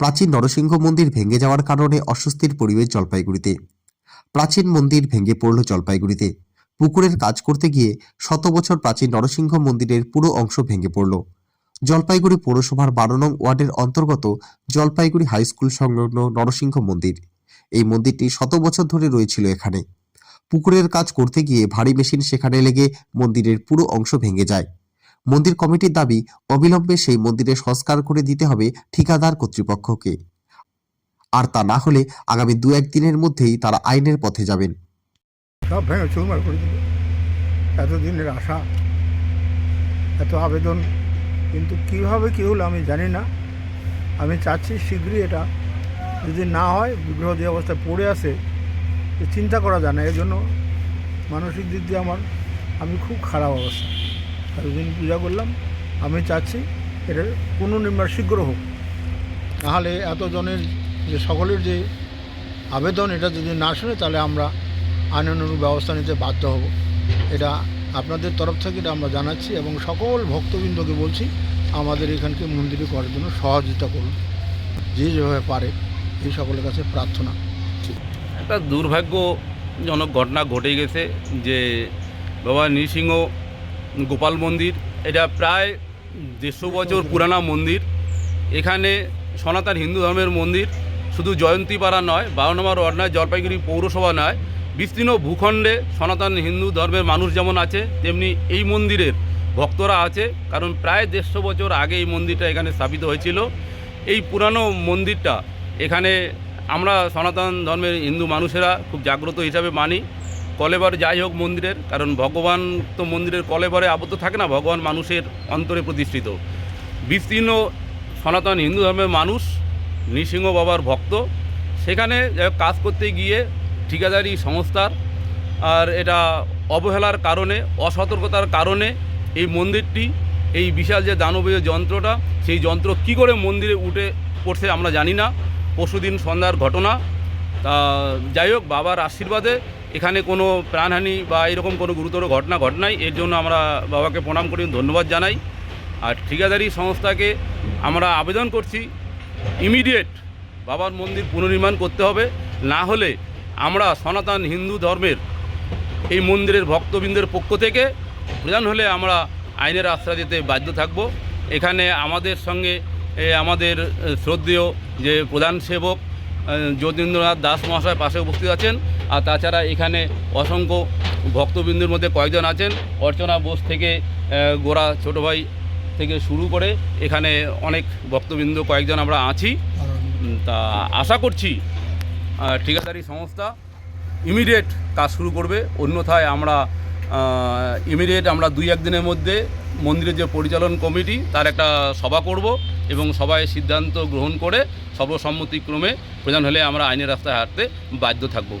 প্রাচীন নরসিংহ মন্দির ভেঙে যাওয়ার কারণে অস্বস্তির পরিবেশ জলপাইগুড়িতে। প্রাচীন মন্দির ভেঙে পড়ল জলপাইগুড়িতে। পুকুরের কাজ করতে গিয়ে শত বছর প্রাচীন নরসিংহ মন্দিরের পুরো অংশ ভেঙে পড়ল। জলপাইগুড়ি পৌরসভার বারো নং ওয়ার্ডের অন্তর্গত জলপাইগুড়ি হাই স্কুল সংলগ্ন নরসিংহ মন্দির। এই মন্দিরটি শত বছর ধরে রয়েছিল এখানে। পুকুরের কাজ করতে গিয়ে ভারী মেশিন সেখানে লেগে মন্দিরের পুরো অংশ ভেঙে যায়। মন্দির কমিটির দাবি, অবিলম্বে সেই মন্দিরে সংস্কার করে দিতে হবে ঠিকাদার কর্তৃপক্ষকে। আর তা না হলে আগামী দু একদিনের মধ্যেই তারা আইনের পথে যাবেন। সব ভেঙে চুরমার করে দিল এতদিনের আশা, এত আবেদন, কিন্তু কীভাবে কী হলো আমি জানি না। আমি চাচ্ছি শীঘ্রই এটা যদি না হয়, বিগ্রহ যে অবস্থায় পড়ে আসে চিন্তা করা যায় না। এর জন্য মানসিক দিক দিয়ে আমার, আমি খুব খারাপ অবস্থা। এতদিন পূজা করলাম, আমি চাচ্ছি এটার পুনর্নির্মাণ শীঘ্র হোক। নাহলে এতজনের যে সকলের যে আবেদন, এটা যদি না শুনে তাহলে আমরা আইনানুগ ব্যবস্থা নিতে বাধ্য হব। এটা আপনাদের তরফ থেকে এটা আমরা জানাচ্ছি এবং সকল ভক্তবৃন্দকে বলছি, আমাদের এখানকে মন্দিরে করার জন্য সহযোগিতা করুন। যে যেভাবে পারে এই সকলের কাছে প্রার্থনা। একটা দুর্ভাগ্যজনক ঘটনা ঘটে গেছে যে বাবা নৃসিংহ গোপাল মন্দির। এটা প্রায় দেড়শো বছর পুরানা মন্দির। এখানে সনাতন হিন্দু ধর্মের মন্দির। শুধু জয়ন্তীপাড়া নয়, বারো নম্বর ওয়ার্ড নয়, জলপাইগুড়ি পৌরসভা নয়, বিস্তীর্ণ ভূখণ্ডে সনাতন হিন্দু ধর্মের মানুষ যেমন আছে, তেমনি এই মন্দিরের ভক্তরা আছে। কারণ প্রায় দেড়শো বছর আগে এই মন্দিরটা এখানে স্থাপিত হয়েছিল। এই পুরানো মন্দিরটা এখানে আমরা সনাতন ধর্মের হিন্দু মানুষেরা খুব জাগ্রত হিসাবে মানি। কলেবার যাই হোক মন্দিরের, কারণ ভগবান তো মন্দিরের কলেবরে আবদ্ধ থাকে না, ভগবান মানুষের অন্তরে প্রতিষ্ঠিত। বিস্তীর্ণ সনাতন হিন্দু ধর্মের মানুষ, নৃসিংহ বাবার ভক্ত, সেখানে কাজ করতে গিয়ে ঠিকাদারি সংস্থার, আর এটা অবহেলার কারণে, অসতর্কতার কারণে এই মন্দিরটি, এই বিশাল যে দানবীয় যন্ত্রটা, সেই যন্ত্র কি করে মন্দিরে উঠে পড়ছে আমরা জানি না। পরশুদিন সন্ধ্যার ঘটনা তা, যাই হোক, বাবার আশীর্বাদে এখানে কোনো প্রাণহানি বা এরকম কোনো গুরুতর ঘটনা ঘটনাই। এর জন্য আমরা বাবাকে প্রণাম করি, ধন্যবাদ জানাই। আর ঠিকাদারি সংস্থাকে আমরা আবেদন করছি, ইমিডিয়েট বাবার মন্দির পুনর্নির্মাণ করতে হবে। না হলে আমরা সনাতন হিন্দু ধর্মের এই মন্দিরের ভক্তবৃন্দের পক্ষ থেকে প্রধান হলে আমরা আইনের আশ্রয় দিতে বাধ্য থাকব। এখানে আমাদের সঙ্গে আমাদের শ্রদ্ধেয় যে প্রধান সেবক যতীন্দ্রনাথ দাস মহাশয় পাশে উপস্থিত আছেন। আর তাছাড়া এখানে অসংখ্য ভক্তবৃন্দের মধ্যে কয়েকজন আছেন। অর্চনা বোস থেকে গোড়া ছোট ভাই থেকে শুরু করে এখানে অনেক ভক্তবৃন্দ, কয়েকজন আমরা আছি। তা আশা করছি ঠিকাদারি সংস্থা ইমিডিয়েট কাজ শুরু করবে। অন্যথায় আমরা ইমিডিয়েট আমরা দুই একদিনের মধ্যে মন্দিরের যে পরিচালন কমিটি, তার একটা সভা করব এবং সবাই সিদ্ধান্ত গ্রহণ করে সর্বসম্মতিক্রমে প্রধান হলে আমরা আইনের রাস্তায় হাঁটতে বাধ্য থাকব।